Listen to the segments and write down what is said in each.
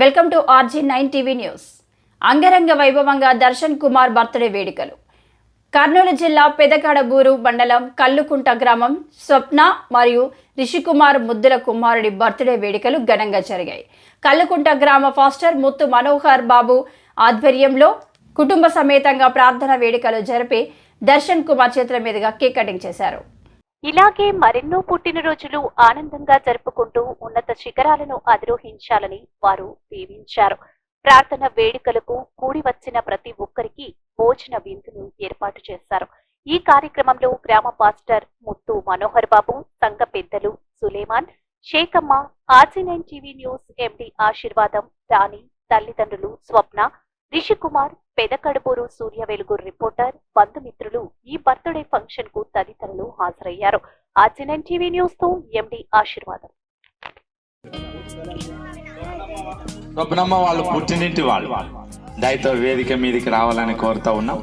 Welcome to RG nine TV news. అంగరంగ వైభవంగా Darshan Kumar birthday వేడుకలు. కర్నూలు జిల్లా పెదకడబూరు మండలం కల్లుకుంట గ్రామం స్వప్న మరియు రిషికుమార్ ముద్దుల కుమారుడి బర్త్డే వేడుకలు ఘనంగా జరిగాయి. కల్లుకుంట గ్రామ ఫాస్టర్ ముత్తు మనోహర్ బాబు ఆధ్వర్యంలో కుటుంబ సమేతంగా ప్రార్థన వేడుకలు జరిపి దర్శన్ కుమార్ చేతుల మీదుగా కేక్ కటింగ్ చేశారు. ఇలాగే మరెన్నో పుట్టినరోజులు ఆనందంగా జరుపుకుంటూ ఉన్నత శిఖరాలను అధిరోహించాలని వారు దీవించారు. ప్రార్థన వేడుకలకు కూడి వచ్చిన ప్రతి ఒక్కరికి భోజన విందును ఏర్పాటు చేశారు. ఈ కార్యక్రమంలో గ్రామ పాస్టర్ ముత్తు మనోహర్ బాబు సంఘ పెద్దలు Suleman Shekamma RG nine TV news MD Ashirvadam Rani తల్లిదండ్రులు స్వప్న రిషికుమార్ పెదకడుపూరు సూర్య వెలుగు రిపోర్టర్ బంధుమిత్రులు ఈ బర్త్డే ఫంక్షన్కు తదితరులు హాజరయ్యారు. ఆర్జీనైన్ టీవీ న్యూస్తో ఎండి ఆశీర్వాదం. స్వప్నమ్మ వాళ్ళు పుట్టినింటి వాళ్ళు. దయతో వేదిక మీదికి రావాలని కోరుతా ఉన్నాం.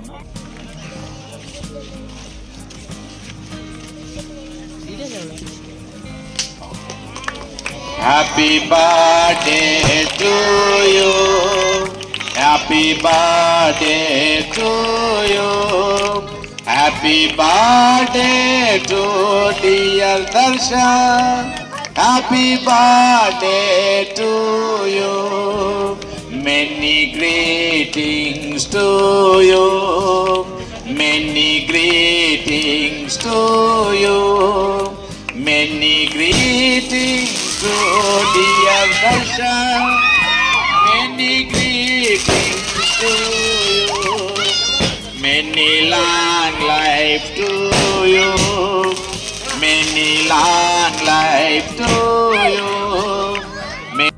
Happy birthday to you Happy birthday to you. Happy birthday to dear Darshan. Happy birthday to you. Many greetings to you. Many greetings to you. Many greetings to dear Darshan. Many long life to you. Many long life to